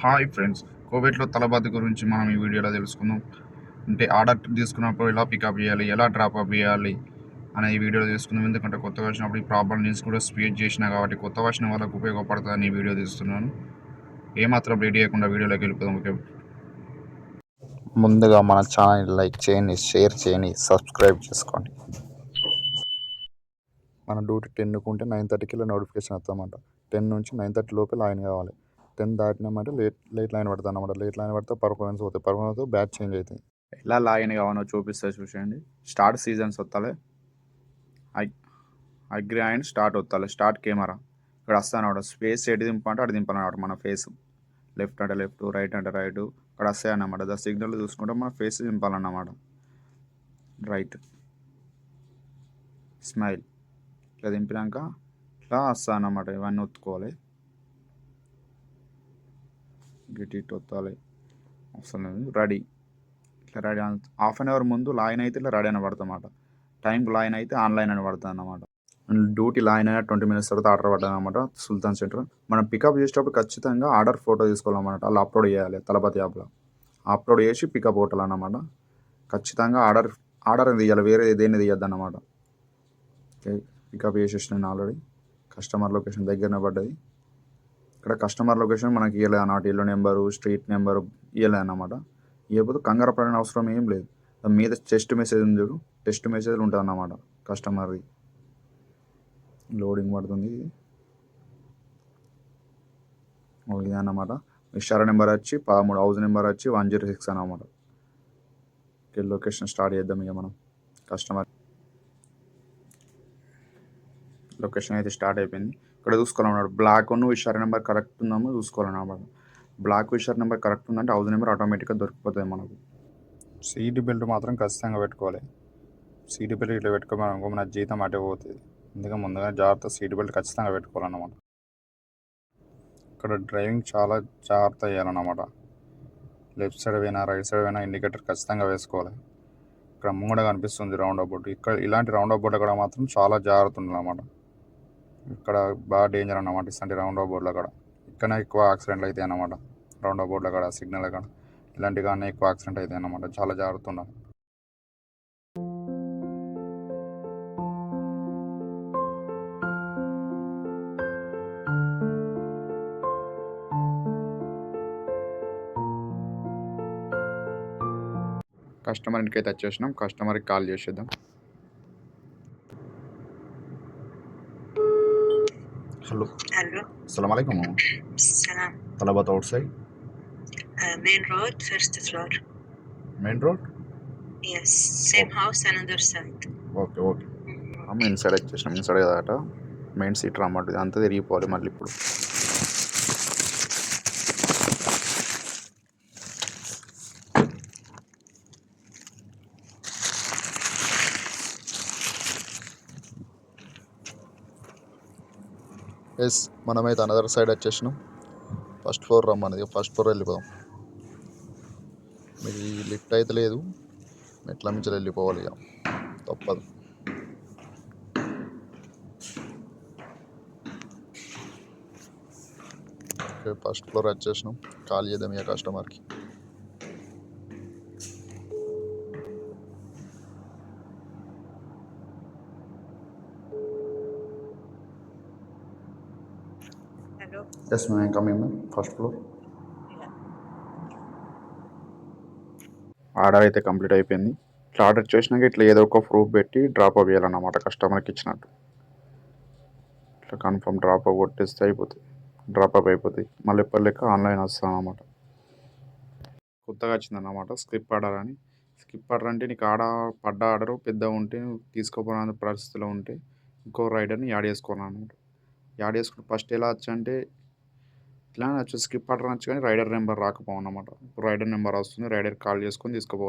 Hi friends కోవిడ్లో తలబాధ గురించి మనం ఈ వీడియోలో తెలుసుకుందాం. అంటే ఆర్డర్ తీసుకున్నప్పుడు ఎలా పికప్ చేయాలి ఎలా డ్రాప్అప్ చేయాలి అనే ఈ వీడియోలో తీసుకుందాం ఎందుకంటే కొత్తగా వచ్చినప్పుడు ఈ ప్రాబ్లం నేను కూడా స్పీడ్ చేసిన కాబట్టి కొత్త వచ్చిన వాళ్ళకు ఉపయోగపడుతుందని ఈ వీడియో తీస్తున్నాను. ఏమాత్రం రెడీ చేయకుండా వీడియోలోకి వెళ్ళిపోదాం ఓకే? ముందుగా మన ఛానల్ లైక్ చేయండి షేర్ చేయండి సబ్స్క్రైబ్ చేసుకోండి. మన డ్యూటీ టెన్కి ఉంటే నైన్ థర్టీకి వెళ్ళి నోటిఫికేషన్ వస్తామంట టెన్ నుంచి నైన్ థర్టీ లోపే లైన్ కావాలి. టెన్ దాటినామంటే లేట్ లేట్ లైన్ పడుతుంది అన్నమాట. లేట్ లైన్ పడితే పర్ఫార్మెన్స్ పోతాయి. పర్ఫార్మెన్స్ బ్యాచ్ చేంజ్ అవుతుంది ఎలా లాగిన్ కావాలో చూపిస్తే చూసేయండి. స్టార్ట్ సీజన్స్ వస్తాలే. అగ్రి అండ్ స్టార్ట్ వస్తాలే. స్టార్ట్ కెమెరా ఇక్కడ వస్తాను స్పేస్ ఎటు దింపంటే అటు దింపాలన్నమాట మన ఫేస్ లెఫ్ట్ అంటే లెఫ్ట్ రైట్ అంటే రైట్ ఇక్కడ వస్తాయి అన్నమాట. ద సిగ్నల్ చూసుకుంటే మన ఫేస్ దింపాలన్నమాట. రైట్ స్మైల్ ఇట్లా దింపినాక ఇట్లా వస్తాయన్నమాట ఇవన్నీ ఒత్తుకోవాలి. గిట్ ఇట్ వత్తాలి. అవసరం రెడీ ఇట్లా రెడీ హాఫ్ అన్ అవర్ ముందు లాగిన్ అయితే ఇట్లా రెడీ అని పడతామాట టైంకి లాగిన్ అయితే ఆన్లైన్ అని పడుతుంది అన్నమాట డ్యూటీ లాగిన్ అయినా ట్వంటీ మినిట్స్ తర్వాత ఆర్డర్ పడ్డాను అనమాట సుల్తాన్ సెంటర్. మనం పికప్ చేసేటప్పుడు ఖచ్చితంగా ఆర్డర్ ఫోటో తీసుకోవాలన్నమాట. అలా అప్లోడ్ చేయాలి తలపతి యాప్లో. అప్లోడ్ చేసి పికప్ హోటల్ అన్నమాట ఖచ్చితంగా ఆర్డర్ ఆర్డర్ తీయాలి. వేరే దేన్ని తీయద్దు అన్నమాట ఓకే పికప్ చేసేసినాను ఆల్రెడీ కస్టమర్ లొకేషన్ దగ్గరనే పడ్డది. ఇక్కడ కస్టమర్ లొకేషన్ మనకి ఇవ్వలేదు అన్నమాట. ఇల్లు నెంబరు స్ట్రీట్ నెంబరు ఇవ్వలేదు అన్నమాట. ఇవ్వకపోతే కంగారు పడిన అవసరం ఏం లేదు. మీద టెస్ట్ మెసేజ్ ఉంది చూడు. టెస్ట్ మెసేజ్ ఉంటుంది అన్నమాట కస్టమర్ది లోడింగ్ పడుతుంది. ఇది అన్నమాట. మిస్టర్ నెంబర్ వచ్చి పదమూడు హౌస్ నెంబర్ వచ్చి వన్ జీరో సిక్స్ అన్నమాట. లొకేషన్ స్టార్ట్ చేద్దాం ఇక మనం. కస్టమర్ లొకేషన్ అయితే స్టార్ట్ అయిపోయింది. ఇక్కడ చూసుకోవాలన్నమాట బ్లాక్ ఉన్న విషార్ నెంబర్ కరెక్ట్ ఉందామో చూసుకోవాలన్నమాట బ్లాక్ విషార్ నెంబర్ కరెక్ట్ ఉందంటే హౌస్ నెంబర్ ఆటోమేటిక్గా దొరికిపోతుంది మనకు. సీట్ బెల్ట్ మాత్రం ఖచ్చితంగా పెట్టుకోవాలి. సీట్ బెల్ట్ ఇట్లా పెట్టుకోమనుకో మన జీతం అటే పోతుంది. అందుకే ముందుగా జాగ్రత్త సీట్ బెల్ట్ ఖచ్చితంగా పెట్టుకోవాలన్నమాట. ఇక్కడ డ్రైవింగ్ చాలా జాగ్రత్త చేయాలన్నమాట. లెఫ్ట్ సైడ్ పోయినా రైట్ సైడ్ పోయినా ఇండికేటర్ ఖచ్చితంగా వేసుకోవాలి. ఇక్కడ ముంగడ కనిపిస్తుంది రౌండ్ అబౌట్ ఇక్కడ ఇలాంటి రౌండ్ అబౌట్ అక్కడ మాత్రం చాలా జాగ్రత్త ఉండాలన్నమాట. ఇక్కడ బాగా డేంజర్ అన్నమాట. ఇలాంటి రౌండ్ అబౌట్లో కూడా. ఇక్కడ ఎక్కువ యాక్సిడెంట్లు అవుతాయి అన్నమాట. రౌండ్ అబౌట్లో కూడా సిగ్నల్ కాడ. ఇలాంటి కానీ ఎక్కువ యాక్సిడెంట్ అవుతాయి అన్నమాట. చాలా జాగ్రత్త ఉండాలి. కస్టమర్ ఇంటికి అయితే వచ్చేసినాం కస్టమర్కి కాల్ చేసేద్దాం. హలో. అస్సలం salam. Talabat outside. main road, first floor. Main road? Yes, same house, another side. Okay okay. Inside వచ్చేసినాం. ఇన్సైడ్ కదట. మెయిన్ సీట్ రమ్మంటుంది. అంతా తిరిగిపోవాలి మళ్ళీ ఇప్పుడు. ఎస్ మనమైతే అనదర్ సైడ్ వచ్చేసినాం. ఫస్ట్ ఫ్లోర్ రమ్మన్నది ఫస్ట్ ఫ్లోర్ వెళ్ళిపోదాం. మీకు ఈ లిఫ్ట్ అయితే లేదు. మెట్ల నుంచి వెళ్ళిపోవాలి ఇక. తప్పదు. ఫస్ట్ ఫ్లోర్ వచ్చేసినాం. కాల్ చేద్దాం ఇక కస్టమర్కి Hello. Yes ma'am coming ma'am first floor order అయితే కంప్లీట్ అయిపోయింది. ఇట్లా ఆర్డర్ చేసినాక ఇట్లా ఏదో ఒక ప్రూఫ్ పెట్టి డ్రాప్ అప్ చేయాలన్నమాట కస్టమర్కి ఇచ్చినట్టు. ఇట్లా కన్ఫర్మ్ డ్రాప్ అప్ కొట్టేస్తే అయిపోతుంది. డ్రాప్ అప్ అయిపోతుంది. మళ్ళీ ఎప్పటి లెక్క ఆన్లైన్ వస్తాం అన్నమాట కొత్తగా వచ్చిందన్నమాట స్కిప్ ఆర్డర్ అని. స్కిప్ ఆర్డర్ అంటే నీకు ఆడ పడ్డ ఆర్డర్ పెద్ద ఉంటే నువ్వు తీసుకోపోయిన పరిస్థితిలో ఉంటే ఇంకో రైడర్ని యాడ్ చేసుకోవాలన్నమాట. యాడ్ చేసుకుంటే ఫస్ట్ ఎలా వచ్చంటే ఇట్లా వచ్చి స్కిప్ ఆర్డర్ వచ్చి కానీ రైడర్ నెంబర్ రాకపోవన్నమాట. రైడర్ నెంబర్ వస్తుంది రైడర్ కాల్ చేసుకొని తీసుకోపో